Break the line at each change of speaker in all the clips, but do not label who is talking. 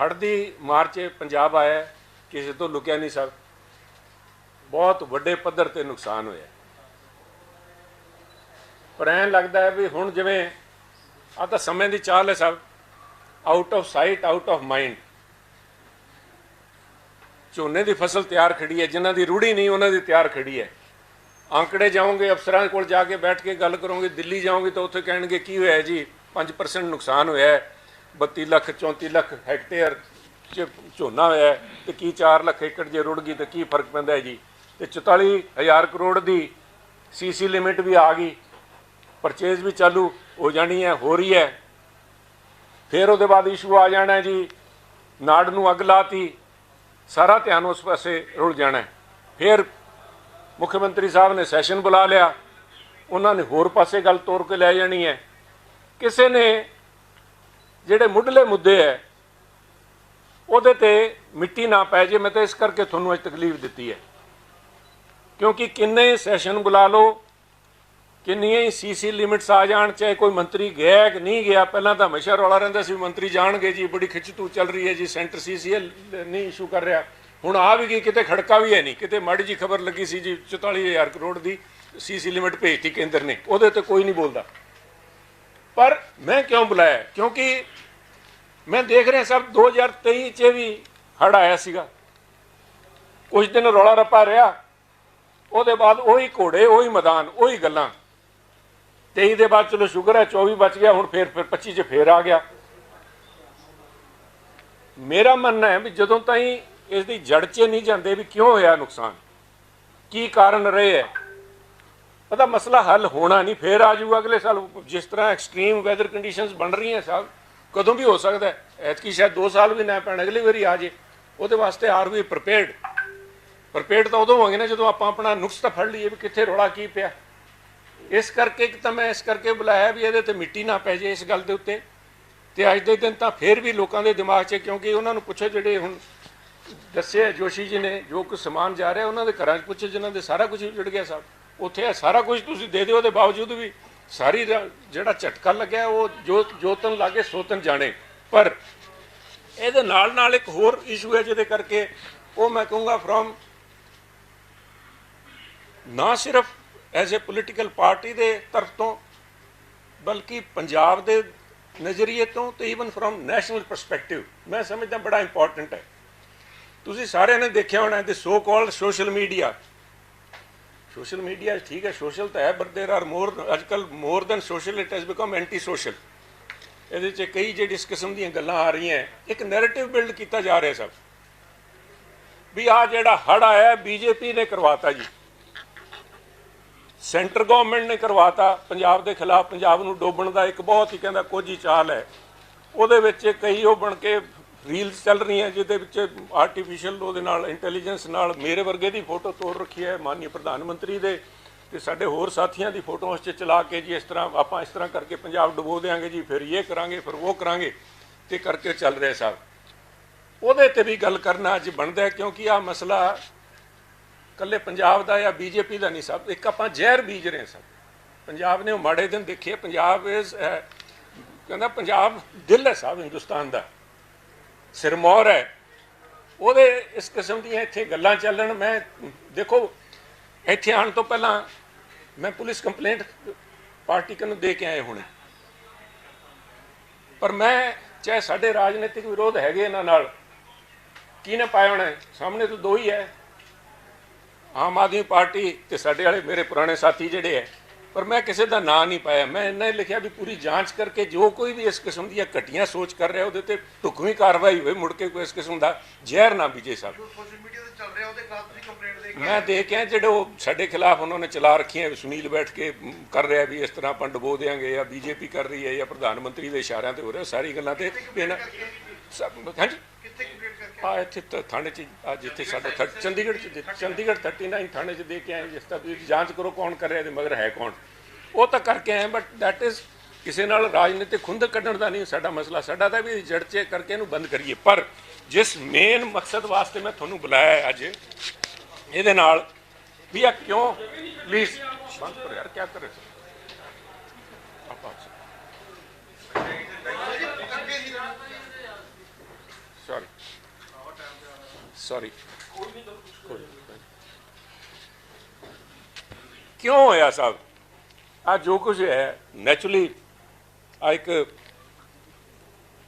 ਹੜ੍ਹ ਦੀ ਮਾਰ 'ਚ ਪੰਜਾਬ ਆਇਆ, ਕਿਸੇ ਤੋਂ ਲੁਕਿਆ ਨਹੀਂ ਸਰ। ਬਹੁਤ ਵੱਡੇ ਪੱਧਰ ਤੇ ਨੁਕਸਾਨ ਹੋਇਆ। ਪਰ ਐਂ ਲੱਗਦਾ ਹੈ ਵੀ ਹੁਣ ਜਿਵੇਂ ਆ ਤਾਂ ਸਮੇਂ ਦੀ ਚਾਲ ਹੈ ਸਭ out of sight out of mind ਝੋਨੇ ਦੀ ਫਸਲ ਤਿਆਰ ਖੜੀ ਹੈ, ਜਿਨ੍ਹਾਂ ਦੀ ਰੂੜੀ ਨਹੀਂ, ਉਹਨਾਂ ਦੀ ਤਿਆਰ ਖੜੀ ਹੈ। ਆંકੜੇ ਜਾਓਗੇ, ਅਫਸਰਾਂ ਕੋਲ ਜਾ ਕੇ ਬੈਠ ਕੇ ਗੱਲ ਕਰੋਗੇ, ਦਿੱਲੀ ਜਾਓਗੇ ਤਾਂ ਉੱਥੇ ਕਹਿਣਗੇ, ਕੀ ਹੋਇਆ ਜੀ? 5% ਨੁਕਸਾਨ ਹੋਇਆ ਹੈ। 32 ਲੱਖ 34 ਲੱਖ ਹੈਕਟੇਅਰ ਚ ਝੋਨਾ ਹੋਇਆ ਹੈ ਤੇ ਕੀ 4 ਲੱਖ ਏਕੜ ਜੇ ਰੁੜ ਗਈ ਤਾਂ ਕੀ ਫ਼ਰਕ ਪੈਂਦਾ ਹੈ ਜੀ? ਤੇ 44000 ਕਰੋੜ ਦੀ ਸੀਸੀ ਲਿਮਿਟ ਵੀ ਆ ਗਈ। ਪਰਚੇਜ਼ ਵੀ ਚਾਲੂ ਹੋ ਜਾਣੀ ਹੈ, ਹੋ ਰਹੀ ਹੈ। ਫਿਰ ਉਹਦੇ ਬਾਅਦ ਇਸ਼ੂ ਆ ਜਾਣਾ ਜੀ। ਨਾੜ ਨੂੰ ਅੱਗ ਲਾਤੀ। ਸਾਰਾ ਧਿਆਨ ਉਸ ਪਾਸੇ ਰੁੜ ਜਾਣਾ ਫਿਰ ਮੁੱਖ ਮੰਤਰੀ ਸਾਹਿਬ ਨੇ ਸੈਸ਼ਨ ਬੁਲਾ ਲਿਆ। ਉਹਨਾਂ ਨੇ ਹੋਰ ਪਾਸੇ ਗੱਲ ਤੋਰ ਕੇ ਲੈ ਜਾਣੀ ਹੈ। ਕਿਸੇ ਨੇ ਜਿਹੜੇ ਮੁੱਢਲੇ ਮੁੱਦੇ ਹੈ ਉਹਦੇ ਤੇ ਮਿੱਟੀ ਨਾ ਪੈ ਜੇ, ਮੈਂ ਤਾਂ ਇਸ ਕਰਕੇ ਤੁਹਾਨੂੰ ਅੱਜ ਤਕਲੀਫ ਦਿੱਤੀ ਹੈ ਕਿਉਂਕਿ ਕਿੰਨੇ ਸੈਸ਼ਨ ਬੁਲਾ ਲਓ, ਕਿੰਨੀਆਂ ਹੀ ਸੀਸੀ ਲਿਮਿਟਸ ਆ ਜਾਣ, ਚਾਹੇ ਕੋਈ ਮੰਤਰੀ ਗਿਆ ਕਿ ਨਹੀਂ ਗਿਆ, ਪਹਿਲਾਂ ਤਾਂ ਹਮੇਸ਼ਾ ਰੌਲਾ ਰਹਿੰਦਾ ਸੀ ਵੀ ਮੰਤਰੀ ਜਾਣਗੇ ਜੀ, ਬੜੀ ਖਿੱਚਤੂ ਚੱਲ ਰਹੀ ਹੈ ਜੀ, ਸੈਂਟਰ ਸੀਸੀ ਨਹੀਂ ਇਸ਼ੂ ਕਰ ਰਿਹਾ। ਹੁਣ ਆ ਵੀ ਗਈ, ਕਿਤੇ ਖੜਕਾ ਵੀ ਹੈ ਨਹੀਂ, ਕਿਤੇ ਮਾੜੀ ਜੀ ਖਬਰ ਲੱਗੀ ਸੀ ਜੀ 44000 ਕਰੋੜ ਦੀ ਸੀਸੀ ਲਿਮਿਟ ਭੇਜਤੀ ਕੇਂਦਰ ਨੇ, ਉਹਦੇ ਤੇ ਕੋਈ ਨਹੀਂ ਬੋਲਦਾ। ਪਰ ਮੈਂ ਕਿਉਂ ਬੁਲਾਇਆ? ਕਿਉਂਕਿ ਮੈਂ ਦੇਖ ਰਿਹਾ ਸਭ 2023 ਚ ਵੀ ਹੜ ਆਇਆ ਸੀਗਾ। ਕੁਝ ਦਿਨ ਰੌਲਾ ਰੱਪਾ ਰਿਹਾ। ਉਹਦੇ ਬਾਅਦ ਉਹੀ ਘੋੜੇ, ਉਹੀ ਮੈਦਾਨ, ਉਹੀ ਗੱਲਾਂ। 23 ਦੇ ਬਾਅਦ ਚਲੋ ਸ਼ੁਕਰ ਹੈ 24 ਬਚ ਗਿਆ, ਹੁਣ ਫੇਰ, ਫਿਰ 25 ਚ ਫੇਰ ਆ ਗਿਆ। ਮੇਰਾ ਮੰਨਣਾ ਹੈ ਵੀ ਜਦੋਂ ਤਾਈਂ ਇਸ ਦੀ ਜੜ 'ਚ ਨਹੀਂ ਜਾਂਦੇ ਵੀ ਕਿਉਂ ਹੋਇਆ ਨੁਕਸਾਨ? ਕੀ ਕਾਰਨ ਰਹੇ ਹੈ? ਪਤਾ ਮਸਲਾ ਹੱਲ ਹੋਣਾ ਨਹੀਂ, ਫੇਰ ਆ ਜਾਊਗਾ ਅਗਲੇ ਸਾਲ। ਜਿਸ ਤਰ੍ਹਾਂ ਐਕਸਟ੍ਰੀਮ ਵੈਦਰ ਕੰਡੀਸ਼ਨਸ ਬਣ ਰਹੀਆਂ ਸਾਹਿਬ ਕਦੋਂ ਵੀ ਹੋ ਸਕਦਾ ਹੈ। ਐਤਕੀ ਸ਼ਾਇਦ 2 ਸਾਲ ਵੀ ਨਾ ਪੈਣ, ਅਗਲੀ ਵਾਰੀ ਆ ਜੇ। ਉਹਦੇ ਵਾਸਤੇ ਆਰ ਵੀ ਪ੍ਰੀਪੇਅਰਡ ਪ੍ਰੀਪੇਅਰਡ ਤਾਂ ਉਦੋਂ ਹੋਵਾਂਗੇ ਨਾ ਜਦੋਂ ਆਪਾਂ ਆਪਣਾ ਨੁਕਸ ਤਾਂ ਫੜ ਲਈਏ ਵੀ ਕਿੱਥੇ ਰੋਲਾ ਕੀ ਪਿਆ। ਇਸ ਕਰਕੇ ਇੱਕ ਤਾਂ ਮੈਂ ਇਸ ਕਰਕੇ ਬੁਲਾਇਆ ਵੀ ਇਹਦੇ ਤੇ ਮਿੱਟੀ ਨਾ ਪੈ ਜੇ ਇਸ ਗੱਲ ਦੇ ਉੱਤੇ। ਤੇ ਅੱਜ ਦੇ ਦਿਨ ਤਾਂ ਫੇਰ ਵੀ ਲੋਕਾਂ ਦੇ ਦਿਮਾਗ 'ਚ ਕਿਉਂਕਿ ਉਹਨਾਂ ਨੂੰ ਪੁੱਛੋ ਜਿਹੜੇ ਹੁਣ ਦੱਸਿਆ ਜੋਸ਼ੀ ਜੀ ਨੇ ਜੋ ਕੁਝ ਸਮਾਨ ਜਾ ਰਿਹਾ, ਉਹਨਾਂ ਦੇ ਘਰਾਂ 'ਚ ਪੁੱਛੋ, ਜਿਨ੍ਹਾਂ ਦੇ ਸਾਰਾ ਕੁਝ ਉਜੜ ਗਿਆ ਸਾਹਿਬ ਉੱਥੇ ਇਹ ਸਾਰਾ ਕੁਝ ਤੁਸੀਂ ਦੇ ਦਿਓ, ਉਹਦੇ ਬਾਵਜੂਦ ਵੀ ਸਾਰੀ ਜਿਹੜਾ ਝਟਕਾ ਲੱਗਿਆ, ਉਹ ਜੋ, ਜੋਤਨ ਲਾਗੇ, ਸੋਤਨ ਜਾਣੇ। ਪਰ ਇਹਦੇ ਨਾਲ ਨਾਲ ਇੱਕ ਹੋਰ ਇਸ਼ੂ ਹੈ ਜਿਹਦੇ ਕਰਕੇ ਉਹ ਮੈਂ ਕਹੂੰਗਾ ਫਰੋਮ ਨਾ ਸਿਰਫ ਐਜ਼ ਅ ਪੋਲੀਟੀਕਲ ਪਾਰਟੀ ਦੇ ਤਰਫ ਤੋਂ, ਬਲਕਿ ਪੰਜਾਬ ਦੇ ਨਜ਼ਰੀਏ ਤੋਂ ਤੇ ਈਵਨ ਫਰੋਮ ਨੈਸ਼ਨਲ ਪਰਸਪੈਕਟਿਵ ਮੈਂ ਸਮਝਦਾ ਬੜਾ ਇੰਪੋਰਟੈਂਟ ਹੈ। ਤੁਸੀਂ ਸਾਰਿਆਂ ਨੇ ਦੇਖਿਆ ਹੋਣਾ ਤੇ so called social media social media ਠੀਕ ਹੈ ਸੋਸ਼ਲ ਤਾਂ ਹੈ ਬਟ देयर ਆਰ ਮੋਰ ਅੱਜਕੱਲ more than social it has become anti social ਇਹਦੇ 'ਚ ਕਈ ਜਿਹੜੀ ਇਸ ਕਿਸਮ ਦੀਆਂ ਗੱਲਾਂ ਆ ਰਹੀਆਂ ਇੱਕ ਨੈਰੇਟਿਵ ਬਿਲਡ ਕੀਤਾ ਜਾ ਰਿਹਾ ਸਭ ਵੀ ਆ ਜਿਹੜਾ ਹੜ ਆਇਆ ਬੀਜੇਪੀ ਨੇ ਕਰਵਾਤਾ ਜੀ ਸੈਂਟਰ ਗਵਰਨਮੈਂਟ ਨੇ ਕਰਵਾਤਾ ਪੰਜਾਬ ਦੇ ਖਿਲਾਫ ਪੰਜਾਬ ਨੂੰ ਡੋਬਣ ਦਾ ਇੱਕ ਬਹੁਤ ਹੀ ਕਹਿੰਦਾ ਕੋਝੀ ਚਾਲ ਹੈ ਉਹਦੇ ਵਿੱਚ ਕਈ ਉਹ ਬਣ ਕੇ ਰੀਲਸ ਚੱਲ ਰਹੀਆਂ ਜਿਹਦੇ ਵਿੱਚ ਆਰਟੀਫੀਸ਼ੀਅਲ ਉਹਦੇ ਨਾਲ ਇੰਟੈਲੀਜੈਂਸ ਨਾਲ ਮੇਰੇ ਵਰਗੇ ਦੀ ਫੋਟੋ ਤੋੜ ਰੱਖੀ ਹੈ ਮਾਨਯ ਪ੍ਰਧਾਨ ਮੰਤਰੀ ਦੇ, ਤੇ ਸਾਡੇ ਹੋਰ ਸਾਥੀਆਂ ਦੀ ਫੋਟੋ ਉਸ 'ਚ ਚਲਾ ਕੇ ਜੀ ਇਸ ਤਰ੍ਹਾਂ ਆਪਾਂ ਇਸ ਤਰ੍ਹਾਂ ਕਰਕੇ ਪੰਜਾਬ ਡੁਬੋ ਦੇਾਂਗੇ ਜੀ, ਫਿਰ ਇਹ ਕਰਾਂਗੇ, ਫਿਰ ਉਹ ਕਰਾਂਗੇ, ਤੇ ਕਰਕੇ ਚੱਲ ਰਿਹਾ ਸਾਹਿਬ ਉਹਦੇ ਤੇ ਵੀ ਗੱਲ ਕਰਨਾ ਅੱਜ ਬਣਦਾ ਕਿਉਂਕਿ ਆ ਮਸਲਾ ਕੱਲੇ ਪੰਜਾਬ ਦਾ ਜਾਂ ਬੀਜੇਪੀ ਦਾ ਨਹੀਂ ਸਭ, ਇੱਕ ਆਪਾਂ ਜ਼ਹਿਰ ਬੀਜ ਰਹੇ ਸਭ। ਪੰਜਾਬ ਨੇ ਉਹ ਮਾੜੇ ਦਿਨ ਦੇਖੇ, ਪੰਜਾਬ ਇਸ ਕਹਿੰਦਾ ਪੰਜਾਬ ਦਿਲ ਹੈ ਸਾਹਿਬ ਹਿੰਦੁਸਤਾਨ ਦਾ। ਸਿਰਮੌਰ ਹੈ। ਉਹਦੇ ਇਸ ਕਿਸਮ ਦੀਆਂ ਇੱਥੇ ਗੱਲਾਂ ਚੱਲਣ, ਮੈਂ ਦੇਖੋ, ਇੱਥੇ ਆਉਣ ਤੋਂ ਪਹਿਲਾਂ ਮੈਂ ਪੁਲਿਸ ਕੰਪਲੇਂਟ ਪਾਰਟੀ ਨੂੰ ਦੇ ਕੇ ਆਏ ਹੁਣੇ। ਪਰ ਮੈਂ, ਚਾਹੇ ਸਾਡੇ ਰਾਜਨੀਤਿਕ ਵਿਰੋਧ ਹੈਗੇ ਇਹਨਾਂ ਨਾਲ, ਕਿਹਨੇ ਪਾਇਆ ਹੋਣਾ ਸਾਹਮਣੇ ਤਾਂ ਦੋ ਹੀ ਹੈ। ਆਮ ਆਦਮੀ ਪਾਰਟੀ ਤੇ ਸਾਡੇ ਵਾਲੇ ਮੇਰੇ ਪੁਰਾਣੇ ਸਾਥੀ ਜਿਹੜੇ ਹੈ ਪਰ ਮੈਂ ਕਿਸੇ ਦਾ ਨਾਂ ਨਹੀਂ ਪਾਇਆ। ਮੈਂ ਇੰਨਾ ਹੀ ਲਿਖਿਆ ਵੀ ਪੂਰੀ ਜਾਂਚ ਕਰਕੇ ਜੋ ਕੋਈ ਵੀ ਇਸ ਕਿਸਮ ਦੀਆਂ ਘਟੀਆਂ ਸੋਚ ਕਰ ਰਿਹਾ ਉਹਦੇ ਤੇ ਢੁਕਵੀਂ ਕਾਰਵਾਈ ਹੋਵੇ ਮੁੜ ਕੇ ਕੋਈ ਇਸ ਕਿਸਮ ਦਾ ਜ਼ਹਿਰ ਨਾ ਬੀਜੇ ਸਾਹਿਬ
ਸੋਸ਼ਲ ਮੀਡੀਆ ਤੇ ਚੱਲ ਰਿਹਾ ਉਹਦੇ ਖਿਲਾਫ ਤੁਸੀਂ ਕੰਪਲੇਂਟ ਦੇ ਕੇ
ਮੈਂ ਦੇਖ ਕੇ ਜਿਹੜੇ ਉਹ ਸਾਡੇ ਖਿਲਾਫ ਉਹਨਾਂ ਨੇ ਚਲਾ ਰੱਖੀਆਂ ਸੁਨੀਲ ਬੈਠ ਕੇ ਕਰ ਰਿਹਾ ਵੀ ਇਸ ਤਰ੍ਹਾਂ ਆਪਾਂ ਡੁਬੋ ਦੇਾਂਗੇ ਜਾਂ ਬੀਜੇਪੀ ਕਰ ਰਹੀ ਹੈ ਜਾਂ ਪ੍ਰਧਾਨ ਮੰਤਰੀ ਦੇ ਇਸ਼ਾਰਿਆਂ ਤੇ ਹੋ ਰਿਹਾ ਸਾਰੀ ਗੱਲਾਂ ਤੇ ਇਹਨਾਂ ਹਾਂਜੀ?
ਕਿੱਥੇ
ਆ ਇੱਥੇ ਥਾਣੇ 'ਚ, ਆ ਜਿੱਥੇ ਸਾਡਾ ਥ- ਚੰਡੀਗੜ੍ਹ 'ਚ ਦੇ- ਚੰਡੀਗੜ੍ਹ 39 ਥਾਣੇ 'ਚ ਦੇ ਕੇ ਆਏ, ਜਿਸ ਤਰ੍ਹਾਂ ਤੁਸੀਂ ਜਾਂਚ ਕਰੋ ਕੌਣ ਕਰ ਰਿਹਾ ਤੇ ਮਗਰ ਹੈ ਕੌਣ। ਉਹ ਤਾਂ ਕਰਕੇ ਆਏ ਬਟ ਦੈਟ ਇਜ਼ ਕਿਸੇ ਨਾਲ ਰਾਜਨੀਤਿਕ ਖੁੰਦਕ ਕੱਢਣ ਦਾ ਨਹੀਂ, ਸਾਡਾ ਮਸਲਾ ਸਾਡਾ ਤਾਂ ਵੀ ਜੜ 'ਚ ਕਰਕੇ ਇਹਨੂੰ ਬੰਦ ਕਰੀਏ। ਪਰ ਜਿਸ ਮੇਨ ਮਕਸਦ ਵਾਸਤੇ ਮੈਂ ਤੁਹਾਨੂੰ ਬੁਲਾਇਆ ਹੈ ਅੱਜ, ਇਹਦੇ ਨਾਲ ਵੀ ਆ ਕਿਉਂ ਪਲੀਜ਼ ਬੰਦ ਕਰੋ ਯਾਰ ਕੀ ਕਰ ਰਹੇ ਹੋ ਆਪਾਂ
ਅੱਗੇ ਸੀ
ਸੌਰੀ ਸੌਰੀ ਕਿਉਂ ਹੋਇਆ ਸਾਹਿਬ ਆ ਜੋ ਕੁਝ ਹੈ ਨੈਚੁਰਲੀ ਆ ਇੱਕ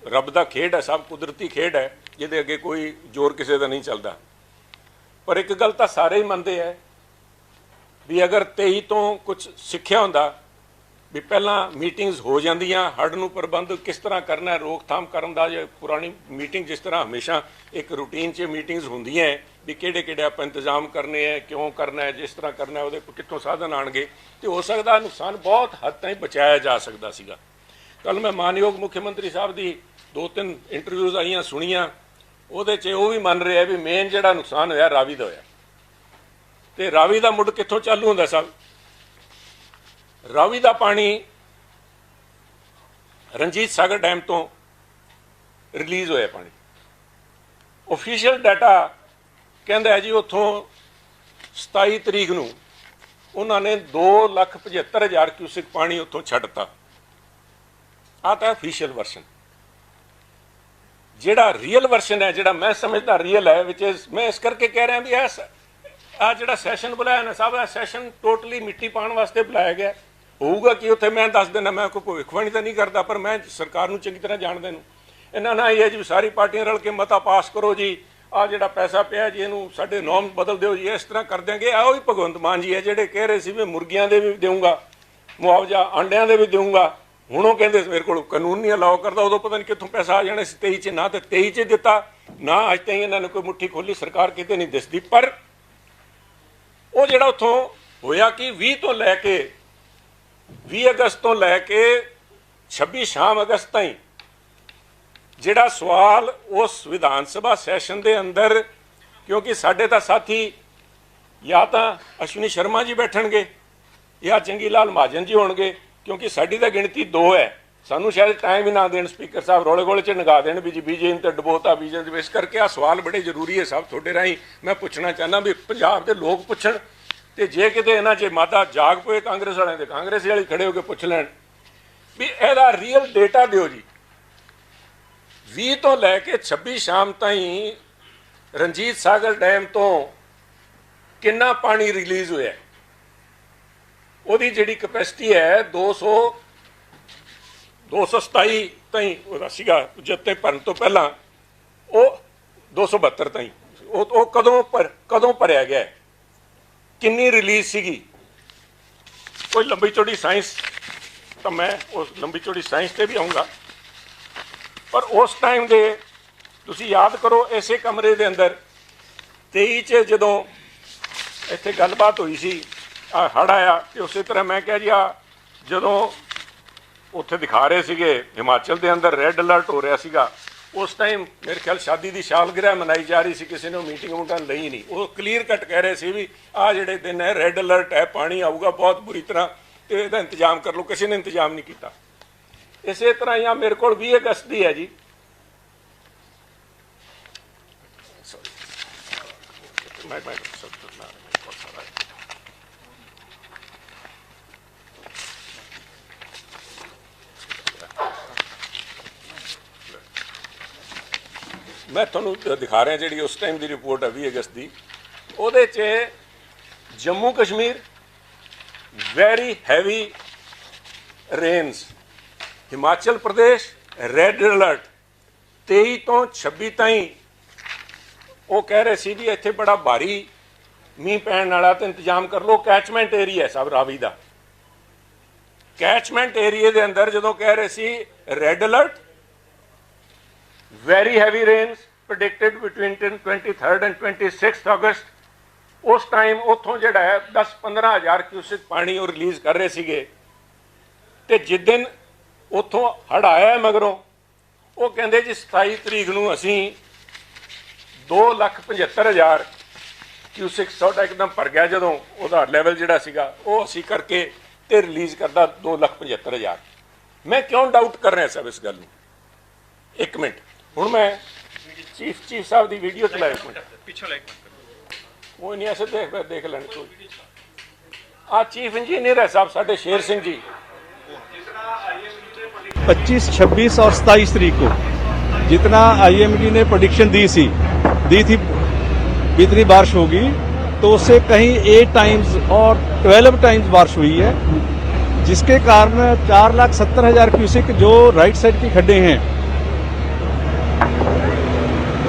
ਰੱਬ ਦਾ ਖੇਡ ਹੈ, ਸਭ ਕੁਦਰਤੀ ਖੇਡ ਹੈ, ਜਿਹਦੇ ਅੱਗੇ ਕੋਈ ਜ਼ੋਰ ਕਿਸੇ ਦਾ ਨਹੀਂ ਚੱਲਦਾ। ਪਰ ਇੱਕ ਗੱਲ ਤਾਂ ਸਾਰੇ ਹੀ ਮੰਨਦੇ ਹੈ ਵੀ ਅਗਰ 23 ਤੋਂ ਕੁਝ ਸਿੱਖਿਆ ਹੁੰਦਾ ਵੀ ਪਹਿਲਾਂ ਮੀਟਿੰਗਸ ਹੋ ਜਾਂਦੀਆਂ ਹੜ ਨੂੰ ਪ੍ਰਬੰਧ ਕਿਸ ਤਰ੍ਹਾਂ ਕਰਨਾ ਹੈ, ਰੋਕਥਾਮ ਕਰਨ ਦਾ ਜੇ ਪੁਰਾਣੀ ਮੀਟਿੰਗ ਜਿਸ ਤਰ੍ਹਾਂ ਹਮੇਸ਼ਾ ਇੱਕ ਰੂਟੀਨ 'ਚ ਮੀਟਿੰਗਸ ਹੁੰਦੀਆਂ ਹੈ, ਵੀ ਕਿਹੜੇ ਕਿਹੜੇ ਆਪਾਂ ਇੰਤਜ਼ਾਮ ਕਰਨੇ ਹੈ, ਕਿਉਂ ਕਰਨਾ ਹੈ, ਜਿਸ ਤਰ੍ਹਾਂ ਕਰਨਾ ਹੈ, ਉਹਦੇ ਕਿੱਥੋਂ ਸਾਧਨ ਆਣਗੇ ਤੇ ਹੋ ਸਕਦਾ ਨੁਕਸਾਨ ਬਹੁਤ ਹੱਦ ਤਾਈਂ ਬਚਾਇਆ ਜਾ ਸਕਦਾ ਸੀਗਾ। ਕੱਲ ਮੈਂ ਮਾਨਯੋਗ ਮੁੱਖ ਮੰਤਰੀ ਸਾਹਿਬ ਦੀ ਦੋ ਤਿੰਨ ਇੰਟਰਵਿਊਜ਼ ਆਈਆਂ, ਸੁਣੀਆਂ, ਉਹਦੇ 'ਚ ਉਹ ਵੀ ਮੰਨ ਰਿਹਾ ਵੀ ਮੇਨ ਜਿਹੜਾ ਨੁਕਸਾਨ ਹੋਇਆ, ਰਾਵੀ ਦਾ ਹੋਇਆ। ਤੇ ਰਾਵੀ ਦਾ ਮੁੱਢ ਕਿੱਥੋਂ ਚਾਲੂ ਹੁੰਦਾ ਸਾਹਿਬ? ਰਾਵੀ ਦਾ ਪਾਣੀ ਰਣਜੀਤ ਸਾਗਰ ਡੈਮ ਤੋਂ ਰਿਲੀਜ਼ ਹੋਇਆ ਪਾਣੀ। ਅਫੀਸ਼ੀਅਲ ਡਾਟਾ ਕਹਿੰਦਾ ਹੈ ਜੀ, ਉੱਥੋਂ 27 ਤਰੀਕ ਨੂੰ ਉਹਨਾਂ ਨੇ 275000 ਕਿਊਸਿਕ ਪਾਣੀ ਉੱਥੋਂ ਛੱਡਤਾ ਆ ਤਾਂ ਅਫੀਸ਼ੀਅਲ ਵਰਸ਼ਨ ਜਿਹੜਾ ਰੀਅਲ ਵਰਸ਼ਨ ਹੈ, ਜਿਹੜਾ ਮੈਂ ਸਮਝਦਾ ਰੀਅਲ ਹੈ ਵਿਚ ਮੈਂ ਇਸ ਕਰਕੇ ਕਹਿ ਰਿਹਾ ਵੀ ਇਹ ਆ ਜਿਹੜਾ ਸੈਸ਼ਨ ਬੁਲਾਇਆ ਨਾ ਸਾਹਿਬ ਇਹ ਸੈਸ਼ਨ ਟੋਟਲੀ ਮਿੱਟੀ ਪਾਉਣ ਵਾਸਤੇ ਬੁਲਾਇਆ ਗਿਆ। ਹੋਊਗਾ ਕਿ ਉੱਥੇ ਮੈਂ ਦੱਸ ਦਿੰਦਾ, ਮੈਂ ਕੋਈ ਭਵਿੱਖਬਾਣੀ ਤਾਂ ਨਹੀਂ ਕਰਦਾ, ਪਰ ਮੈਂ ਸਰਕਾਰ ਨੂੰ ਚੰਗੀ ਤਰ੍ਹਾਂ ਜਾਣਦੇ ਨੂੰ ਇਹਨਾਂ ਨਾਲ ਇਹ ਹੈ ਜੀ ਵੀ ਸਾਰੀ ਪਾਰਟੀਆਂ ਰਲ ਕੇ ਮਤਾ ਪਾਸ ਕਰੋ ਜੀ। ਆ ਜਿਹੜਾ ਪੈਸਾ ਪਿਆ ਜੀ, ਇਹਨੂੰ ਸਾਡੇ ਨੋਮ ਬਦਲ ਦਿਓ ਜੀ, ਇਸ ਤਰ੍ਹਾਂ ਕਰ ਦਿਆਂਗੇ। ਆਹ ਹੀ ਭਗਵੰਤ ਮਾਨ ਜੀ ਹੈ, ਜਿਹੜੇ ਕਹਿ ਰਹੇ ਸੀ ਵੀ ਮੁਰਗੀਆਂ ਦੇ ਵੀ ਦੇਵਾਂਗਾ ਮੁਆਵਜ਼ਾ ਅੰਡਿਆਂ ਦੇ ਵੀ ਦੇਵਾਂਗਾ ਹੁਣ ਉਹ ਕਹਿੰਦੇ ਮੇਰੇ ਕੋਲ ਕਾਨੂੰਨ ਨਹੀਂ ਅਲਾਉ ਕਰਦਾ, ਉਦੋਂ ਪਤਾ ਨਹੀਂ ਕਿੱਥੋਂ ਪੈਸਾ ਆ ਜਾਣਾ ਸੀ 23 ਚ, ਨਾ ਤੇ 23 ਚ ਦਿੱਤਾ, ਨਾ ਅੱਜ ਤਾਈਂ ਇਹਨਾਂ ਨੇ ਕੋਈ ਮੁੱਠੀ ਖੋਲੀ ਸਰਕਾਰ ਕਿਤੇ ਨਹੀਂ ਦਿਸਦੀ। ਪਰ ਉਹ ਜਿਹੜਾ ਉੱਥੋਂ ਹੋਇਆ ਕਿ 20 ਤੋਂ ਲੈ ਕੇ 20 ਅਗਸਤ ਤੋਂ ਲੈ ਕੇ 26 ਸ਼ਾਮ ਅਗਸਤ ਤਾਈਂ ਜਿਹੜਾ ਸਵਾਲ ਉਸ ਵਿਧਾਨ ਸਭਾ ਸੈਸ਼ਨ ਦੇ ਅੰਦਰ, ਕਿਉਂਕਿ ਸਾਡੇ ਤਾਂ ਸਾਥੀ ਜਾਂ ਤਾਂ ਅਸ਼ਵਨੀ ਸ਼ਰਮਾ ਜੀ ਬੈਠਣਗੇ ਜਾਂ ਚੰਗੀ ਲਾਲ ਮਹਾਜਨ ਜੀ ਹੋਣਗੇ, ਕਿਉਂਕਿ ਸਾਡੀ ਤਾਂ ਗਿਣਤੀ 2 ਹੈ। ਸਾਨੂੰ ਸ਼ਾਇਦ ਟਾਈਮ ਹੀ ਨਾ ਦੇਣ ਸਪੀਕਰ ਸਾਹਿਬ ਰੋਲੇ ਗੋਲੇ ਚ ਨਗਾ ਦੇਣ ਵੀ ਜੀ ਬੀਜੇਪੀ ਤੇ ਡਬੋਤਾ ਬੀਜਨ ਦੇ ਇਸ ਕਰਕੇ ਆ ਸਵਾਲ ਬੜੇ ਜ਼ਰੂਰੀ ਹੈ ਸਭ ਤੁਹਾਡੇ ਰਾਹੀਂ। ਮੈਂ ਪੁੱਛਣਾ ਚਾਹੁੰਦਾ ਵੀ ਪੰਜਾਬ ਦੇ ਲੋਕ ਪੁੱਛਣ ਤੇ ਜੇ ਕਿਤੇ ਇਹਨਾਂ 'ਚ ਮਾਦਾ ਜਾਗ ਪਏ ਕਾਂਗਰਸ ਵਾਲਿਆਂ ਦੇ, ਕਾਂਗਰਸ ਵਾਲੇ ਖੜੇ ਹੋ ਕੇ ਪੁੱਛ ਲੈਣ ਵੀ ਇਹਦਾ ਰੀਅਲ ਡੇਟਾ ਦਿਓ ਜੀ। 20 ਤੋਂ ਲੈ ਕੇ 26 ਸ਼ਾਮ ਤਾਈਂ ਰਣਜੀਤ ਸਾਗਰ ਡੈਮ ਤੋਂ ਕਿੰਨਾ ਪਾਣੀ ਰਿਲੀਜ਼ ਹੋਇਆ ਉਹਦੀ ਜਿਹੜੀ ਕਪੈਸਿਟੀ ਹੈ 200 227 ਤਾਈਂ ਉਹਦਾ ਸੀਗਾ, ਜੱਤੇ ਭਰਨ ਤੋਂ ਪਹਿਲਾਂ, ਉਹ 272 ਤਾਈਂ। ਉਹ ਉਹ ਕਦੋਂ ਪਰ, ਕਦੋਂ ਭਰਿਆ ਗਿਆ ਕਿੰਨੀ ਰਿਲੀਜ਼ ਸੀਗੀ? ਕੋਈ ਲੰਬੀ ਚੌੜੀ ਸਾਇੰਸ ਤਾਂ ਮੈਂ ਉਸ ਲੰਬੀ ਚੌੜੀ ਸਾਇੰਸ ਤੇ ਵੀ ਆਉਂਗਾ ਪਰ ਉਸ ਟਾਈਮ ਦੇ ਤੁਸੀਂ ਯਾਦ ਕਰੋ ਇਸੇ ਕਮਰੇ ਦੇ ਅੰਦਰ 23 ਚ ਜਦੋਂ ਇੱਥੇ ਗੱਲਬਾਤ ਹੋਈ ਸੀ, ਆ ਹੜ ਆਇਆ ਤੇ ਉਸੇ ਤਰ੍ਹਾਂ ਮੈਂ ਕਿਹਾ ਜੀ, ਆ ਜਦੋਂ ਉੱਥੇ ਦਿਖਾ ਰਹੇ ਸੀਗੇ ਹਿਮਾਚਲ ਦੇ ਅੰਦਰ ਰੈੱਡ ਅਲਰਟ ਹੋ ਰਿਹਾ ਸੀਗਾ ਉਸ ਟਾਈਮ ਮੇਰੇ ਖਿਆਲ ਸ਼ਾਦੀ ਦੀ ਸਾਲਗਿਰਾ ਮਨਾਈ ਜਾ ਰਹੀ ਸੀ, ਕਿਸੇ ਨੇ ਮੀਟਿੰਗ ਮੁੰਟਾਂ ਲਈ ਨਹੀਂ। ਉਹ ਕਲੀਅਰ ਕੱਟ ਕਹਿ ਰਹੇ ਸੀ ਵੀ ਆ ਜਿਹੜੇ ਦਿਨ ਹੈ ਰੈੱਡ ਅਲਰਟ ਹੈ, ਪਾਣੀ ਆਊਗਾ, ਬਹੁਤ ਬੁਰੀ ਤਰ੍ਹਾਂ, ਤੇ ਇਹਦਾ ਇੰਤਜ਼ਾਮ ਕਰ ਲਓ, ਕਿਸੇ ਨੇ ਇੰਤਜ਼ਾਮ ਨਹੀਂ ਕੀਤਾ। ਇਸੇ ਤਰ੍ਹਾਂ ਹੀ ਆ, ਮੇਰੇ ਕੋਲ 20 ਅਗਸਤ ਦੀ ਹੈ ਜੀ। ਮੈਂ ਮੈਂ ਸਭ ਤੋਂ ਨਾ ਬਹੁਤ ਸਾਰਾ ਹੈ। ਮੈਂ ਤੁਹਾਨੂੰ ਦਿਖਾ ਰਿਹਾ ਜਿਹੜੀ ਉਸ ਟਾਈਮ ਦੀ ਰਿਪੋਰਟ ਹੈ 20 ਅਗਸਤ ਦੀ। ਉਹਦੇ 'ਚ Jammu Kashmir very heavy rains Himachal Pradesh red alert 23 ਤੋਂ 26 ਤਾਈਂ। ਉਹ ਕਹਿ ਰਹੇ ਸੀ ਵੀ ਇੱਥੇ ਬੜਾ ਭਾਰੀ ਮੀਂਹ ਪੈਣ ਵਾਲਾ ਤੇ ਇੰਤਜ਼ਾਮ ਕਰ ਲਓ ਕੈਚਮੈਂਟ ਏਰੀਆ ਸਭ ਰਾਵੀ ਦਾ। ਕੈਚਮੈਂਟ ਏਰੀਆ ਦੇ ਅੰਦਰ ਜਦੋਂ ਕਹਿ ਰਹੇ ਸੀ red alert very heavy rains predicted between 23rd and 26th August. ਉਸ ਟਾਈਮ ਉੱਥੋਂ ਜਿਹੜਾ ਹੈ 10 ਹਜ਼ਾਰ ਕਿਊਸਿਕ ਪਾਣੀ ਉਹ ਰਿਲੀਜ਼ ਕਰ ਰਹੇ ਸੀਗੇ। ਤੇ ਦਿਨ ਉੱਥੋਂ ਹੜ ਆਇਆ ਮਗਰੋਂ, ਉਹ ਕਹਿੰਦੇ ਜੀ 27 ਤਰੀਕ ਨੂੰ ਅਸੀਂ 275000 ਕਿਊਸਿਕ ਸਾਡਾ ਇੱਕਦਮ ਭਰ ਗਿਆ ਜਦੋਂ ਉਹਦਾ ਲੈਵਲ ਜਿਹੜਾ ਸੀਗਾ, ਉਹ ਅਸੀਂ ਕਰਕੇ ਤੇ ਰਿਲੀਜ਼ ਕਰਦਾ 275000 ਮੈਂ ਕਿਉਂ ਡਾਊਟ ਕਰ ਰਿਹਾ ਸਭ ਇਸ ਗੱਲ ਨੂੰ? ਇੱਕ ਮਿੰਟ। ਹੁਣ ਮੈਂ ਚੀਫ ਚੀਫ ਸਾਹਿਬ ਦੀ ਵੀਡੀਓ ਚਲਾਇਆ ਇੱਕ ਮਿੰਟ
ਪਿੱਛੋਂ ਲੈ ਕੇ
ਕੋਈ ਨਹੀਂ ਐਸੇ ਦੇਖ ਦੇਖ ਲੈਣ ਕੋਈ ਆ ਚੀਫ ਇੰਜੀਨੀਅਰ ਹੈ ਸਾਹਿਬ ਸਾਡੇ ਸ਼ੇਰ ਸਿੰਘ ਜੀ
25, 26 और 27 तारीख को
जितना आईएमडी ने प्रोडिक्शन दी सी दी थी इतनी बारिश होगी तो उससे कहीं एट टाइम्स और ट्वेल्व टाइम्स बारिश हुई है जिसके कारण चार लाख सत्तर हजार क्यूसिक जो राइट साइड के खड्डे हैं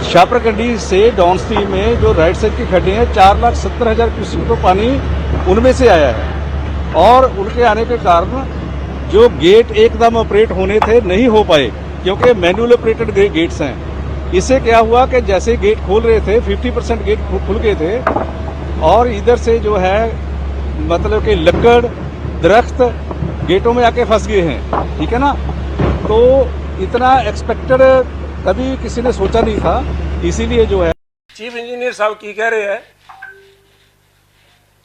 शापरकंडी से स्ट्रीम में जो राइट साइड की खड्डे हैं, चार लाख सत्तर हज़ार क्यूसिक तो पानी उनमें से आया है। और उनके आने के कारण जो गेट एकदम ऑपरेट होने थे, नहीं हो पाए, क्योंकि मैनुअल ऑपरेटेड गेट्स हैं। इससे क्या हुआ कि जैसे गेट खोल रहे थे 50 परसेंट गेट खुल गए थे, और इधर से जो है मतलब कि लकड़ दरख्त गेटों में आके फंस गए हैं। ठीक है ना? तो इतना एक्सपेक्टेड कभी किसी ने सोचा नहीं था इसीलिए जो है
ਚੀਫ ਇੰਜੀਨੀਅਰ ਸਾਹਿਬ ਕੀ ਕਹਿ ਰਹੇ ਹੈ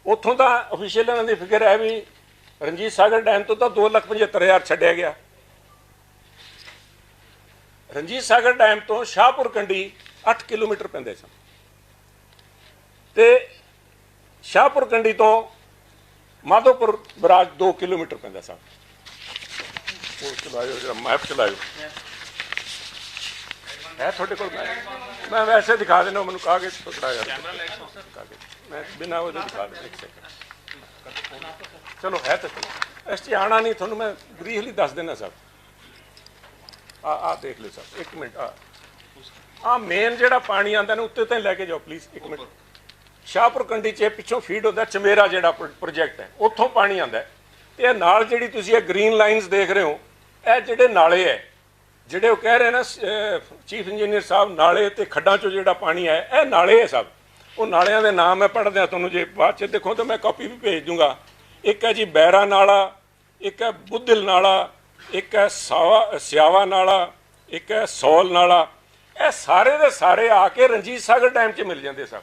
ਉੱਥੋਂ ਦਾ ਅਫੀਸ਼ੀਅਲ ਇਹਨਾਂ ਦੀ ਫਿਗਰ ਹੈ ਵੀ ਰਣਜੀਤ ਸਾਗਰ ਡੈਮ ਤੋਂ ਤਾਂ 275000 ਛੱਡਿਆ ਗਿਆ ਰਣਜੀਤ ਸਾਗਰ ਡੈਮ ਤੋਂ ਸ਼ਾਹਪੁਰ ਕੰਡੀ 8 ਕਿਲੋਮੀਟਰ ਪੈਂਦੇ ਸਨ ਤੇ ਸ਼ਾਹਪੁਰ ਕੰਡੀ ਤੋਂ ਮਾਧੋਪੁਰ ਬਰਾਜ 2 ਕਿਲੋਮੀਟਰ ਪੈਂਦਾ ਸਨ ਉਹ ਚਲਾਇਓ ਜਿਹੜਾ ਮੈਪ ਚਲਾਇਓ ਹੈ ਤੁਹਾਡੇ ਕੋਲ ਮੈਪ ਮੈਂ ਵੈਸੇ ਦਿਖਾ ਦੇਣਾ ਮੈਨੂੰ ਕਾਗਜ਼ ਪਕੜਾ ਯਾਰ ਮੈਂ ਬਿਨਾਂ ਉਹਦੇ ਦਿਖਾ ਦੇਣਾ ਇੱਕ ਸੈਕਿੰਡ ਚਲੋ, ਹੈ ਤਾਂ ਚਲੋ। ਇਸ 'ਚ ਆਣਾ ਨਹੀਂ, ਤੁਹਾਨੂੰ ਮੈਂ ਬਰੀਫਲੀ ਦੱਸ ਦੇਣਾ ਸਭ ਆ ਆ ਦੇਖ ਲਓ ਸਭ ਇੱਕ ਮਿੰਟ, ਆ। ਆ ਮੇਨ ਜਿਹੜਾ ਪਾਣੀ ਆਂਦਾ ਨਾ, ਉੱਤੇ ਤਾਂ ਲੈ ਕੇ ਜਾਓ ਪਲੀਜ਼ ਇੱਕ ਮਿੰਟ। ਸ਼ਾਹਪੁਰ ਕੰਡੀ 'ਚ ਇਹ ਪਿੱਛੋਂ ਫੀਡ ਹੁੰਦਾ, ਚਮੇਰਾ ਜਿਹੜਾ ਪ੍ਰੋਜੈਕਟ ਹੈ, ਉੱਥੋਂ ਪਾਣੀ ਆਂਦਾ ਹੈ। ਤੇ ਇਹ ਨਾਲ ਜਿਹੜੀ ਤੁਸੀਂ ਇਹ ਗ੍ਰੀਨ ਲਾਈਨਸ ਦੇਖ ਰਹੇ ਹੋ, ਇਹ ਜਿਹੜੇ ਨਾਲੇ ਹੈ ਜਿਹੜੇ ਉਹ ਕਹਿ ਰਹੇ ਨਾ ਚੀਫ ਇੰਜੀਨੀਅਰ ਸਾਹਿਬ ਨਾਲੇ ਤੇ ਖੱਡਾਂ 'ਚੋਂ ਜਿਹੜਾ ਪਾਣੀ ਆਇਆ, ਇਹ ਨਾਲੇ ਹੈ ਸਭ। ਉਹ ਨਾਲਿਆਂ ਦੇ ਨਾਮ ਮੈਂ ਪੜ੍ਹਦਿਆਂ ਤੁਹਾਨੂੰ ਜੇ ਬਾਅਦ 'ਚ ਦੇਖੋ ਤਾਂ ਮੈਂ ਕਾਪੀ ਵੀ ਭੇਜ ਦੂੰਗਾ। ਇੱਕ ਹੈ ਜੀ ਬੈਰਾ ਨਾਲਾ, ਇੱਕ ਹੈ ਬੁੱਧਿਲ ਨਾਲਾ, ਇੱਕ ਹੈ ਸਾਵਾ, ਸਿਆਵਾ ਨਾਲਾ, ਇੱਕ ਹੈ ਸੌਲ ਨਾਲਾ। ਇਹ ਸਾਰੇ ਦੇ ਸਾਰੇ ਆ ਕੇ ਰਣਜੀਤ ਸਾਗਰ ਡੈਮ 'ਚ ਮਿਲ ਜਾਂਦੇ ਸਭ।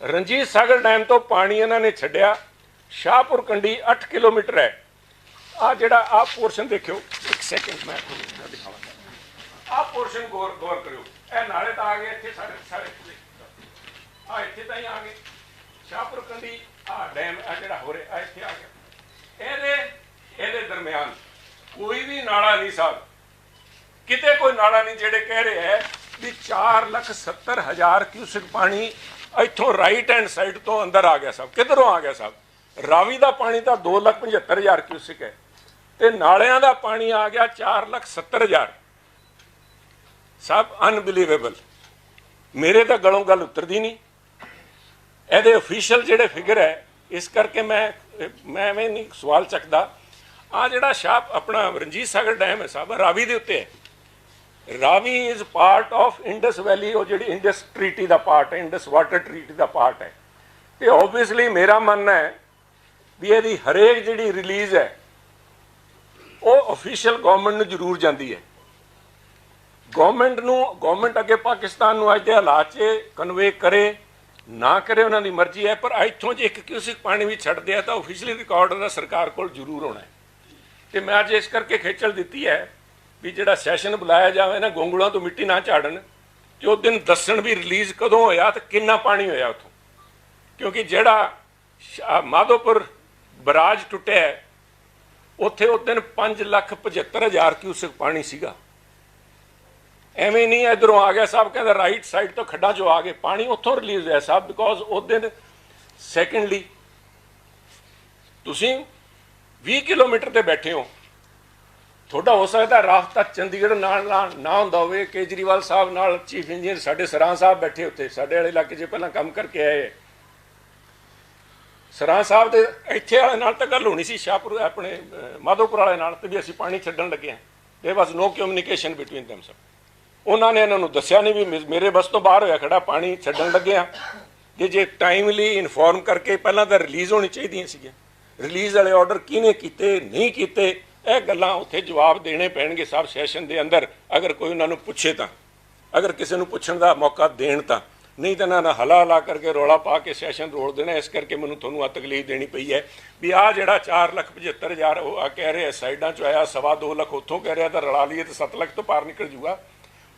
ਰਣਜੀਤ ਸਾਗਰ ਡੈਮ ਤੋਂ ਪਾਣੀ ਇਹਨਾਂ ਨੇ ਛੱਡਿਆ। ਸ਼ਾਹਪੁਰ ਕੰਡੀ 8 ਕਿਲੋਮੀਟਰ ਹੈ। ਆ ਜਿਹੜਾ ਆ ਪੋਰਸ਼ਨ ਦੇਖਿਓ ਇੱਕ ਸੈਕਿੰਡ ਮੈਂ ਤੁਹਾਨੂੰ ਦਿਖਾਵਾਂਗਾ। ਆ ਪੋਰਸ਼ਨ ਗੌਰ ਗੌਰ ਕਰਿਓ। ਇਹ ਇੱਥੇ ਸਾਰੇ ਸਾਰੇ ਆ ਇੱਥੇ ਤਾਂ ਆ ਗਏ। ਸ਼ਾਹਪੁਰ ਕੰਡੀ ਆ ਡੈਮ, ਆ ਜਿਹੜਾ ਹੋ ਰਿਹਾ ਇੱਥੇ ਆ ਗਿਆ। ਇਹਦੇ ਇਹਦੇ ਦਰਮਿਆਨ ਕੋਈ ਵੀ ਨਾਲਾ ਨਹੀਂ ਸਾਹਿਬ ਕਿਤੇ ਕੋਈ ਨਾਲਾ ਨਹੀਂ ਜਿਹੜੇ ਕਹਿ ਰਹੇ ਹੈ ਵੀ 4 ਲੱਖ 70 ਹਜ਼ਾਰ ਕਿਊਸਿਕ ਪਾਣੀ ਇੱਥੋਂ ਰਾਈਟ ਹੈਂਡ ਸਾਈਡ ਤੋਂ ਅੰਦਰ ਆ ਗਿਆ ਸਾਹਿਬ ਕਿੱਧਰੋਂ ਆ ਗਿਆ ਸਾਹਿਬ ਰਾਵੀ ਦਾ ਪਾਣੀ ਤਾਂ 2 ਲੱਖ 75 ਹਜ਼ਾਰ ਕਿਊਸਿਕ ਹੈ। ਤੇ ਨਾਲਿਆਂ ਦਾ ਪਾਣੀ ਆ ਗਿਆ 4 ਲੱਖ 70 ਹਜ਼ਾਰ। ਸਭ ਅਨਬਿਲੀਵੇਬਲ ਮੇਰੇ ਤਾਂ ਗਲੋਂ ਗੱਲ ਉਤਰਦੀ ਨਹੀਂ। ਇਹਦੇ ਅਫੀਸ਼ੀਅਲ ਜਿਹੜੇ ਫਿਗਰ ਹੈ, ਇਸ ਕਰਕੇ ਮੈਂ ਮੈਂ ਐਵੇਂ ਨਹੀਂ ਸਵਾਲ ਚੱਕਦਾ। ਆ ਜਿਹੜਾ ਸ਼ਾਪ ਆਪਣਾ ਰਣਜੀਤ ਸਾਗਰ ਡੈਮ ਹੈ ਸਾਹਿਬ ਰਾਵੀ ਦੇ ਉੱਤੇ ਹੈ। Ravi is part of Indus valley ਉਹ ਜਿਹੜੀ ਇੰਡਸ ਟ੍ਰੀਟੀ ਦਾ ਪਾਰਟ ਹੈ ਇੰਡਸ ਵਾਟਰ ਟ੍ਰੀਟੀ ਦਾ ਪਾਰਟ ਹੈ। ਤੇ ਆਬਵੀਅਸਲੀ ਮੇਰਾ ਮੰਨਣਾ ਹੈ ਵੀ ਇਹਦੀ ਹਰੇਕ ਜਿਹੜੀ ਰਿਲੀਜ਼ ਹੈ ਉਹ ਅਫੀਸ਼ੀਅਲ ਗਵਰਨਮੈਂਟ ਨੂੰ ਜ਼ਰੂਰ ਜਾਂਦੀ ਹੈ। ਗਵਰਨਮੈਂਟ ਨੂੰ ਗਵਰਨਮੈਂਟ ਅੱਗੇ ਪਾਕਿਸਤਾਨ ਨੂੰ ਅੱਜ ਦੇ ਹਾਲਾਤ 'ਚ ਕਨਵੇ ਕਰੇ, ਨਾ ਕਰੇ ਉਹਨਾਂ ਦੀ ਮਰਜ਼ੀ ਹੈ, ਪਰ ਇੱਥੋਂ ਜੇ ਇੱਕ ਕਿਊਸਿਕ ਪਾਣੀ ਵੀ ਛੱਡਦੇ ਆ ਤਾਂ ਅਫੀਸ਼ੀਅਲੀ ਰਿਕਾਰਡ ਉਹਦਾ ਸਰਕਾਰ ਕੋਲ ਜ਼ਰੂਰ ਹੋਣਾ ਹੈ। ਤੇ ਮੈਂ ਅੱਜ ਇਸ ਕਰਕੇ ਖੇਚਲ ਦਿੱਤੀ ਹੈ ਵੀ ਜਿਹੜਾ ਸੈਸ਼ਨ ਬੁਲਾਇਆ ਜਾਵੇ ਨਾ, ਗੋਂਗਲਾਂ ਤੋਂ ਮਿੱਟੀ ਨਾ ਝਾੜਨ, ਤੇ ਉਹ ਦਿਨ ਦੱਸਣ ਵੀ ਰਿਲੀਜ਼ ਕਦੋਂ ਹੋਇਆ ਤੇ ਕਿੰਨਾ ਪਾਣੀ ਹੋਇਆ ਉੱਥੋਂ। ਕਿਉਂਕਿ ਜਿਹੜਾ ਸ਼- ਮਾਧੋਪੁਰ ਬਰਾਜ ਟੁੱਟਿਆ ਉੱਥੇ ਉਹ ਦਿਨ 5 ਲੱਖ 75 ਹਜ਼ਾਰ ਕਿਊਸਕ ਪਾਣੀ ਸੀਗਾ। ਐਵੇਂ ਨਹੀਂ ਇਧਰੋਂ ਆ ਗਿਆ, ਸਾਹਿਬ ਕਹਿੰਦਾ ਰਾਈਟ ਸਾਈਡ ਤੋਂ ਖੱਡਾਂ ਚੋਂ ਆ ਗਏ, ਪਾਣੀ ਉੱਥੋਂ ਰਿਲੀਜ਼ ਹੋਇਆ ਸਾਹਿਬ ਬਿਕੋਜ਼ ਉਸ ਦਿਨ ਸੈਕੰਡਲੀ ਤੁਸੀਂ 20 ਕਿਲੋਮੀਟਰ ਤੇ ਬੈਠੇ ਹੋ। ਤੁਹਾਡਾ ਹੋ ਸਕਦਾ ਰਾਸਤਾ ਚੰਡੀਗੜ੍ਹ ਨਾਲ ਨਾ ਹੁੰਦਾ ਹੋਵੇ, ਕੇਜਰੀਵਾਲ ਸਾਹਿਬ ਨਾਲ ਚੀਫ ਇੰਜੀਨੀਅਰ ਸਾਡੇ ਸਰਾਂ ਸਾਹਿਬ ਬੈਠੇ ਉੱਤੇ ਸਾਡੇ ਵਾਲੇ ਇਲਾਕੇ 'ਚ ਪਹਿਲਾਂ ਕੰਮ ਕਰਕੇ ਆਏ। ਸਰਾਂ ਸਾਹਿਬ ਦੇ ਇੱਥੇ ਵਾਲੇ ਨਾਲ ਤਾਂ ਗੱਲ ਹੋਣੀ ਸੀ, ਸ਼ਾਹਪੁਰ ਆਪਣੇ ਮਾਧੋਪੁਰ ਵਾਲੇ ਨਾਲ ਤੇ ਵੀ ਅਸੀਂ ਪਾਣੀ ਛੱਡਣ ਲੱਗੇ ਹਾਂ। They was no communication between them ਸਭ ਉਹਨਾਂ ਨੇ ਇਹਨਾਂ ਨੂੰ ਦੱਸਿਆ ਨਹੀਂ ਵੀ ਮੇ- ਮੇਰੇ ਬਸ ਤੋਂ ਬਾਹਰ ਹੋਇਆ ਖੜਾ, ਪਾਣੀ ਛੱਡਣ ਲੱਗੇ ਆ ਜੇ ਜੇ ਟਾਈਮਲੀ ਇਨਫੋਰਮ ਕਰਕੇ ਪਹਿਲਾਂ ਤਾਂ ਰਿਲੀਜ਼ ਹੋਣੀ ਚਾਹੀਦੀਆਂ ਸੀਗੀਆਂ। ਰਿਲੀਜ਼ ਵਾਲੇ ਆਰਡਰ ਕਿਹਨੇ ਕੀਤੇ, ਨਹੀਂ ਕੀਤੇ, ਇਹ ਗੱਲਾਂ ਉੱਥੇ ਜਵਾਬ ਦੇਣੇ ਪੈਣਗੇ ਸਭ ਸੈਸ਼ਨ ਦੇ ਅੰਦਰ। ਅਗਰ ਕੋਈ ਉਹਨਾਂ ਨੂੰ ਪੁੱਛੇ ਤਾਂ, ਅਗਰ ਕਿਸੇ ਨੂੰ ਪੁੱਛਣ ਦਾ ਮੌਕਾ ਦੇਣ ਤਾਂ। ਨਹੀਂ ਤਾਂ ਨਾ ਹਲਾ ਹਲਾ ਕਰਕੇ ਰੋਲਾ ਪਾ ਕੇ ਸੈਸ਼ਨ ਰੋਲ ਦੇਣਾ, ਇਸ ਕਰਕੇ ਮੈਨੂੰ ਤੁਹਾਨੂੰ ਆ ਤਕਲੀਫ ਦੇਣੀ ਪਈ ਹੈ ਵੀ ਆ ਜਿਹੜਾ 4 ਲੱਖ 75 ਹਜ਼ਾਰ ਉਹ ਆ ਕਹਿ ਰਿਹਾ, ਸਾਈਡਾਂ ਚ ਆਇਆ, ਸਵਾ 2 ਲੱਖ ਉੱਥੋਂ ਕਹਿ ਰਿਹਾ, ਤਾਂ ਰਲਾ ਲਈਏ ਤਾਂ 7 ਲੱਖ ਤੋਂ ਪਾਰ ਨਿਕਲ ਜੂਗਾ।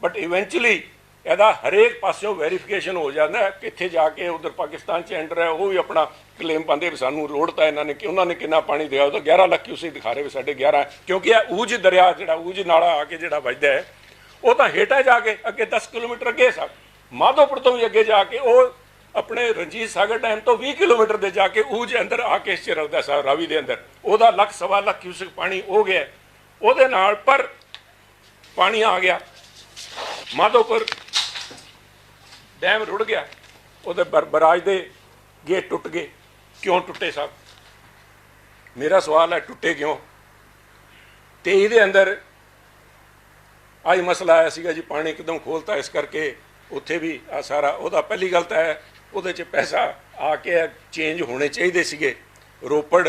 ਬਟ ਇਵੈਂਚੁਅਲੀ ਇਹਦਾ ਹਰੇਕ ਪਾਸਿਓਂ ਵੈਰੀਫਿਕੇਸ਼ਨ ਹੋ ਜਾਂਦਾ ਕਿੱਥੇ ਜਾ ਕੇ ਉਧਰ ਪਾਕਿਸਤਾਨ ਚ ਐਂਟਰ ਹੈ, ਉਹ ਵੀ ਆਪਣਾ ਕਲੇਮ ਪਾਉਂਦੇ ਵੀ ਸਾਨੂੰ ਰੋਡ ਤਾਂ ਇਹਨਾਂ ਨੇ ਕਿ ਉਹਨਾਂ ਨੇ ਕਿੰਨਾ ਪਾਣੀ ਦਿਆ, ਉਹ ਤਾਂ 11 ਲੱਖ ਉਸੇ ਦਿਖਾ ਰਹੇ ਵੀ ਸਾਡੇ 11 ਕਿਉਂਕਿ ਇਹ ਊਜ ਦਰਿਆ ਜਿਹੜਾ, ਊਜ ਨਾਲਾ ਆ ਕੇ ਜਿਹੜਾ ਵੱਜਦਾ ਹੈ, ਉਹ ਤਾਂ ਹੇਠਾਂ ਜਾ ਕੇ ਅੱਗੇ 10 ਕਿਲੋਮੀਟਰ ਅੱਗੇ ਸਾ ਮਾਧੋਪੁਰ ਤੋਂ ਵੀ ਅੱਗੇ ਜਾ ਕੇ ਉਹ ਆਪਣੇ ਰਣਜੀਤ ਸਾਗਰ ਡੈਮ ਤੋਂ 20 ਕਿਲੋਮੀਟਰ ਦੇ ਜਾ ਕੇ ਊਜ ਅੰਦਰ ਆ ਕੇ ਇਸ ਚ ਰਲਦਾ ਸਾਹਿਬ ਰਾਵੀ ਦੇ ਅੰਦਰ। ਉਹਦਾ ਲੱਖ, ਸਵਾ ਲੱਖ ਕਿਊਸਿਕ ਪਾਣੀ ਹੋ ਗਿਆ। ਉਹਦੇ ਨਾਲ ਪਰ ਪਾਣੀ ਆ ਗਿਆ। ਮਾਧੋਪੁਰ ਡੈਮ ਰੁੜ ਗਿਆ। ਉਹਦੇ ਬਰ- ਬਰਾਜ ਦੇ ਗੇਟ ਟੁੱਟ ਗਏ। ਕਿਉਂ ਟੁੱਟੇ ਸਾਹਿਬ ਮੇਰਾ ਸਵਾਲ ਹੈ, ਟੁੱਟੇ ਕਿਉਂ? ਤੇ ਇਹਦੇ ਅੰਦਰ ਆਈ ਮਸਲਾ ਆਇਆ ਸੀਗਾ ਜੀ, ਪਾਣੀ ਇੱਕਦਮ ਖੋਲਤਾ, ਇਸ ਕਰਕੇ ਉੱਥੇ ਵੀ ਆ ਸਾਰਾ ਉਹਦਾ ਪਹਿਲੀ ਗੱਲ ਤਾਂ ਹੈ, ਉਹਦੇ 'ਚ ਪੈਸਾ ਆ ਕੇ ਚੇਂਜ ਹੋਣੇ ਚਾਹੀਦੇ ਸੀਗੇ। ਰੋਪੜ,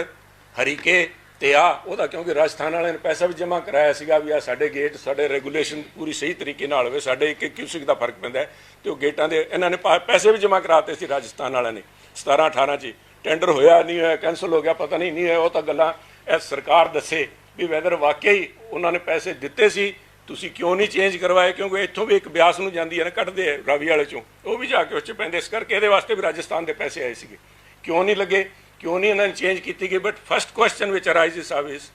ਹਰੀਕੇ ਤੇ ਆ, ਉਹਦਾ ਕਿਉਂਕਿ ਰਾਜਸਥਾਨ ਵਾਲਿਆਂ ਨੇ ਪੈਸਾ ਵੀ ਜਮ੍ਹਾਂ ਕਰਾਇਆ ਸੀਗਾ ਵੀ ਆ ਸਾਡੇ ਗੇਟ ਸਾਡੇ ਰੈਗੂਲੇਸ਼ਨ ਪੂਰੀ ਸਹੀ ਤਰੀਕੇ ਨਾਲ ਹੋਵੇ, ਸਾਡੇ ਇੱਕ ਇੱਕ ਕਿਊਸਿਕ ਦਾ ਫ਼ਰਕ ਪੈਂਦਾ ਹੈ ਤੇ ਉਹ ਗੇਟਾਂ ਦੇ ਇਹਨਾਂ ਨੇ ਪਾ- ਪੈਸੇ ਵੀ ਜਮ੍ਹਾਂ ਕਰਾਤੇ ਸੀ ਰਾਜਸਥਾਨ ਵਾਲਿਆਂ ਨੇ। 17 18 ਚ ਟੈਂਡਰ ਹੋਇਆ, ਨਹੀਂ ਹੋਇਆ ਕੈਨਸਲ ਹੋ ਗਿਆ, ਪਤਾ ਨਹੀਂ ਨਹੀਂ ਹੋਇਆ, ਉਹ ਤਾਂ ਗੱਲਾਂ ਇਹ ਸਰਕਾਰ ਦੱਸੇ ਵੀ ਵੈਦਰ ਵਾਕਈ ਉਹਨਾਂ ਨੇ ਪੈਸੇ ਦਿੱਤੇ ਸੀ ਤੁਸੀਂ ਕਿਉਂ ਨਹੀਂ ਚੇਂਜ ਕਰਵਾਏ? ਕਿਉਂਕਿ ਇੱਥੋਂ ਵੀ ਇੱਕ ਬਿਆਸ ਨੂੰ ਜਾਂਦੀ ਹੈ ਨਾ, ਕੱਢਦੇ ਆ ਰਾਵੀ ਵਾਲੇ ਚੋਂ। ਉਹ ਵੀ ਜਾ ਕੇ ਉਸ ਚ ਪੈਂਦੇ। ਇਸ ਕਰਕੇ ਇਹਦੇ ਵਾਸਤੇ ਵੀ ਰਾਜਸਥਾਨ ਦੇ ਪੈਸੇ ਆਏ ਸੀਗੇ। ਕਿਉਂ ਨਹੀਂ ਲੱਗੇ? ਕਿਉਂ ਨਹੀਂ ਇਹਨਾਂ ਨੇ ਚੇਂਜ ਕੀਤੀ ਗਈ? But first question which arises ਆਵਿਸ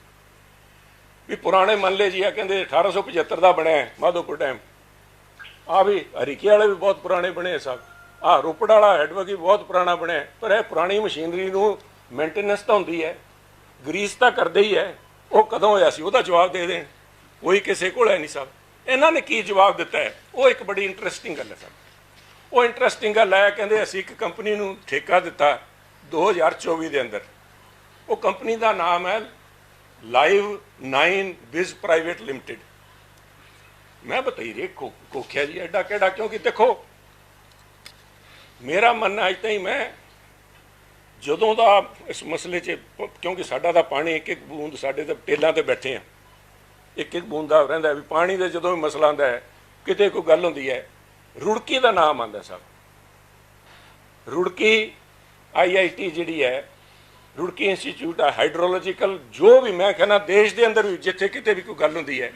ਵੀ ਪੁਰਾਣੇ ਮੰਨ ਜੀ ਆ, ਕਹਿੰਦੇ 1875 ਦਾ ਬਣਿਆ ਮਾਧੋਪੁਰ ਡੈਮ। ਆ ਵੀ ਹਰੀਕੇ ਵਾਲੇ ਵੀ ਬਹੁਤ ਪੁਰਾਣੇ ਬਣੇ ਸਾਹਿਬ ਆ ਰੋਪੜ ਵਾਲਾ ਹੈਡਵਰਕ ਵੀ ਬਹੁਤ ਪੁਰਾਣਾ ਬਣਿਆ ਪਰ ਇਹ ਪੁਰਾਣੀ ਮਸ਼ੀਨਰੀ ਨੂੰ ਮੇਨਟੇਨੈਂਸ ਤਾਂ ਹੁੰਦੀ ਹੈ। ਗਰੀਸ ਤਾਂ ਕਰਦੇ ਹੀ ਹੈ। ਉਹ ਕਦੋਂ ਹੋਇਆ ਸੀ? ਉਹਦਾ ਜਵਾਬ ਦੇ ਦੇਣ। ਕੋਈ ਕਿਸੇ ਕੋਲ ਹੈ ਨਹੀਂ ਸਭ ਇਹਨਾਂ ਨੇ ਕੀ ਜਵਾਬ ਦਿੱਤਾ ਹੈ? ਉਹ ਇੱਕ ਬੜੀ ਇੰਟਰਸਟਿੰਗ ਗੱਲ ਹੈ ਸਾਹਿਬ ਉਹ ਇੰਟਰਸਟਿੰਗ ਗੱਲ ਹੈ, ਕਹਿੰਦੇ ਅਸੀਂ ਇੱਕ ਕੰਪਨੀ ਨੂੰ ਠੇਕਾ ਦਿੱਤਾ 2024 ਦੇ ਅੰਦਰ। ਉਹ ਕੰਪਨੀ ਦਾ ਨਾਮ ਹੈ ਲਾਈਵ 9 ਬਿਜ਼ ਪ੍ਰਾਈਵੇਟ ਲਿਮਟਿਡ ਮੈਂ ਬਤਾਈ ਰੇ ਕੋ, ਕੋਖਿਆ ਜੀ, ਐਡਾ ਕਿਹੜਾ, ਕਿਉਂਕਿ ਦੇਖੋ, ਮੇਰਾ ਮੰਨਣਾ ਅਜ ਤਾਈਂ ਮੈਂ, ਜਦੋਂ ਦਾ ਇਸ ਮਸਲੇ 'ਚ, ਕਿਉਂਕਿ ਸਾਡਾ ਦਾ ਪਾਣੀ ਇੱਕ ਇੱਕ ਬੂੰਦ ਸਾਡੇ ਤੇ ਟੇਲਾਂ ਤੇ ਬੈਠੇ ਆ ਇੱਕ ਇੱਕ ਬੂੰਦਾ ਰਹਿੰਦਾ ਵੀ ਪਾਣੀ ਦਾ ਜਦੋਂ ਵੀ ਮਸਲਾ ਆਉਂਦਾ ਹੈ, ਕਿਤੇ ਕੋਈ ਗੱਲ ਹੁੰਦੀ ਹੈ, ਰੁੜਕੀ ਦਾ ਨਾਮ ਆਉਂਦਾ ਸਭ। ਰੁੜਕੀ ਆਈਆਈਟੀ ਜਿਹੜੀ ਹੈ, ਰੁੜਕੀ ਇੰਸਟੀਚਿਊਟ ਆ, ਹਾਈਡਰੋਲੋਜੀਕਲ, ਜੋ ਵੀ ਮੈਂ ਕਹਿੰਦਾ ਦੇਸ਼ ਦੇ ਅੰਦਰ ਵੀ, ਜਿੱਥੇ ਕਿਤੇ ਵੀ ਕੋਈ ਗੱਲ ਹੁੰਦੀ ਹੈ,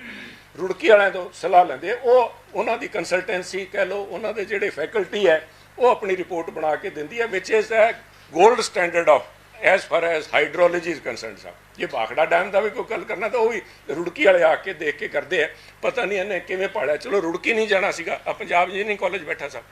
ਰੁੜਕੀ ਵਾਲਿਆਂ ਤੋਂ ਸਲਾਹ ਲੈਂਦੇ ਉਹ ਉਹਨਾਂ ਦੀ ਕੰਸਲਟੈਂਸੀ ਕਹਿ ਲਓ, ਉਹਨਾਂ ਦੇ ਜਿਹੜੇ ਫੈਕਲਟੀ ਹੈ, ਉਹ ਆਪਣੀ ਰਿਪੋਰਟ ਬਣਾ ਕੇ ਦਿੰਦੀ ਹੈ ਵਿਚ ਇਸ ਹੈ gold standard of as far as hydrology is concerned sahib ਜੇ ਬਾਖੜਾ ਡੈਮ ਦਾ ਵੀ ਕੋਈ ਗੱਲ ਕਰਨਾ ਤਾਂ ਉਹ ਵੀ ਰੁੜਕੀ ਵਾਲੇ ਆ ਕੇ ਦੇਖ ਕੇ ਕਰਦੇ ਆ। ਪਤਾ ਨਹੀਂ ਇਹਨੇ ਕਿਵੇਂ ਪਾੜਿਆ ਚਲੋ ਰੁੜਕੀ ਨਹੀਂ ਜਾਣਾ ਸੀਗਾ। ਆ ਪੰਜਾਬ ਇੰਜੀਨੀਅਰਿੰਗ ਕਾਲਜ ਬੈਠਾ ਸਾਹਿਬ